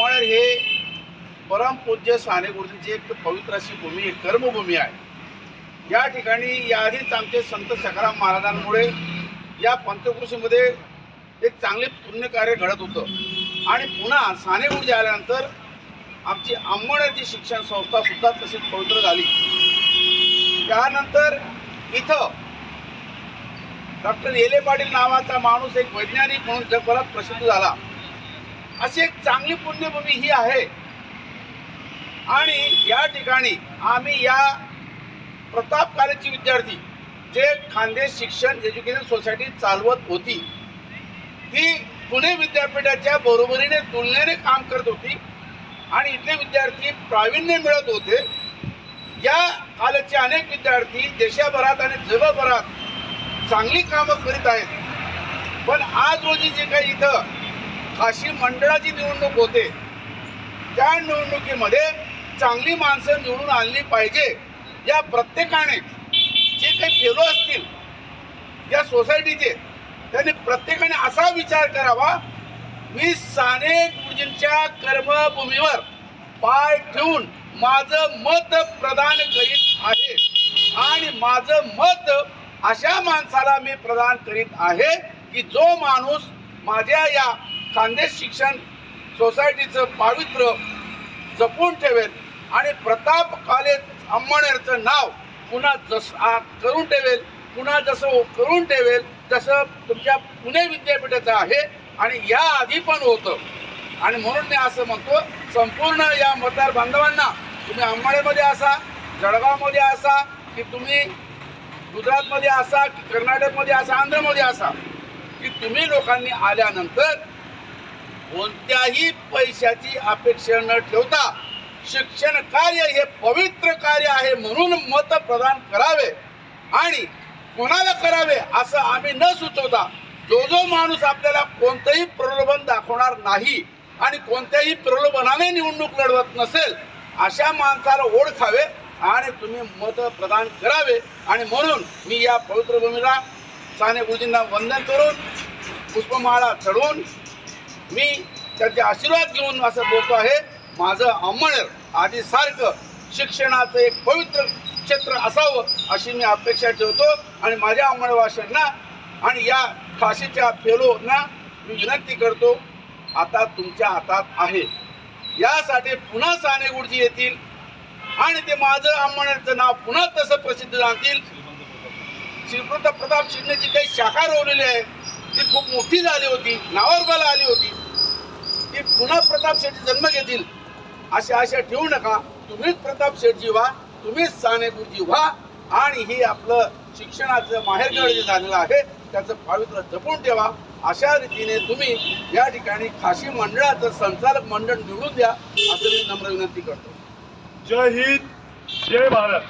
ब्राह्मण हे परमपूज्य साने गुरुजींची एक पवित्र अशी भूमी आहे कर्मभूमी आहे. या ठिकाणी याआधीच आमचे संत सखाराम महाराजांमुळे या पंचकृषीमध्ये एक चांगले पुण्यकार्य घडत होतं. आणि पुन्हा साने गुरुजी आल्यानंतर आमची अंमळाची शिक्षण संस्था सुद्धा तशीच पवित्र झाली. त्यानंतर इथं डॉक्टर येले पाटील नावाचा माणूस एक वैज्ञानिक म्हणून जगभरात प्रसिद्ध झाला. अशी एक चांगली पुण्यभूमी ही आहे. आणि या ठिकाणी आम्ही या प्रताप कॉलेजचे विद्यार्थी जे खानदेश शिक्षण एज्युकेशन सोसायटी चालवत होती ती पुणे विद्यापीठाच्या बरोबरीने तुलनेने काम करत होती आणि इथले विद्यार्थी प्रावीण्य मिळत होते. या कॉलेजचे अनेक विद्यार्थी देशाभरात आणि जगभरात चांगली कामं करीत आहेत. पण आज रोजी जे काही इथं अशी मंडळाची निवडणूक होते. त्या निवडणुकीमध्ये चांगली माणसं निवडून आणली पाहिजे. या प्रत्येकाने जे काही फेलो असतील या सोसायटीचे त्यांनी प्रत्येकाने असा विचार करावा मी साने गुरुजींच्या कर्मभूमीवर पाय ठेवून माझं मत प्रदान करीत आहे. आणि माझं मत अशा माणसाला मी प्रदान करीत आहे की जो माणूस माझ्या या खानदेश शिक्षण सोसायटीचं पावित्र्य जपून ठेवेल आणि प्रताप कॉलेज अंमळनेरचं नाव पुन्हा जस करून ठेवेल पुन्हा जसं करून ठेवेल तसं तुमच्या पुणे विद्यापीठाचं आहे आणि या आधी पण होतं. आणि म्हणून मी असं म्हणतो संपूर्ण या मतदार बांधवांना तुम्ही अंबाळेमध्ये असा जळगावमध्ये असा की तुम्ही गुजरातमध्ये असा की कर्नाटकमध्ये असा आंध्रमध्ये असा की तुम्ही लोकांनी आल्यानंतर कोणत्याही पैशाची अपेक्षा न ठेवता शिक्षण कार्य हे पवित्र कार्य आहे म्हणून मत प्रदान करावे आणि कोणाला करावे असं आम्ही न सुचवता जो जो माणूस आपल्याला कोणतंही प्रलोभन दाखवणार नाही आणि कोणत्याही प्रलोभनाने निवडणूक लढवत नसेल अशा माणसाला ओळखावे आणि तुम्ही मत प्रदान करावे. आणि म्हणून मी या पवित्र भूमीला साने गुरुजींना वंदन करून पुष्पमाळा चढवून मी त्यांचे आशीर्वाद घेऊन असं बोलतो आहे. माझं अंमळनेर आधी सारखं शिक्षणाचं एक पवित्र क्षेत्र असावं अशी मी अपेक्षा ठेवतो आणि माझ्या अमळवाशांना आणि या खाशीच्या फेलोना मी विनंती करतो आता तुमच्या हातात आहे. यासाठी पुन्हा साने गुरुजी येतील आणि ते माझं अंमळनेरचं नाव पुन्हा तसं प्रसिद्ध जाणतील. श्रीकृत प्रताप शिंदेची काही शाखा रोवलेली आहे. ती खूप मोठी झाली होती नावारबाला आली होती. ती पुन्हा प्रताप शेट्टी जन्म घेतील. अशा आशा ठेवू नका. तुम्हीच प्रताप शेठजी व्हा तुम्हीच साने गुरुजी व्हा आणि हे आपलं शिक्षणाचं माहेरगड जे झालेलं आहे त्याचं पावित्र्य जपून ठेवा. अशा रीतीने तुम्ही या ठिकाणी खाशी मंडळाचं संचालक मंडळ निवडून द्या असं मी नम्र विनंती करतो. जय हिंद जय भारत.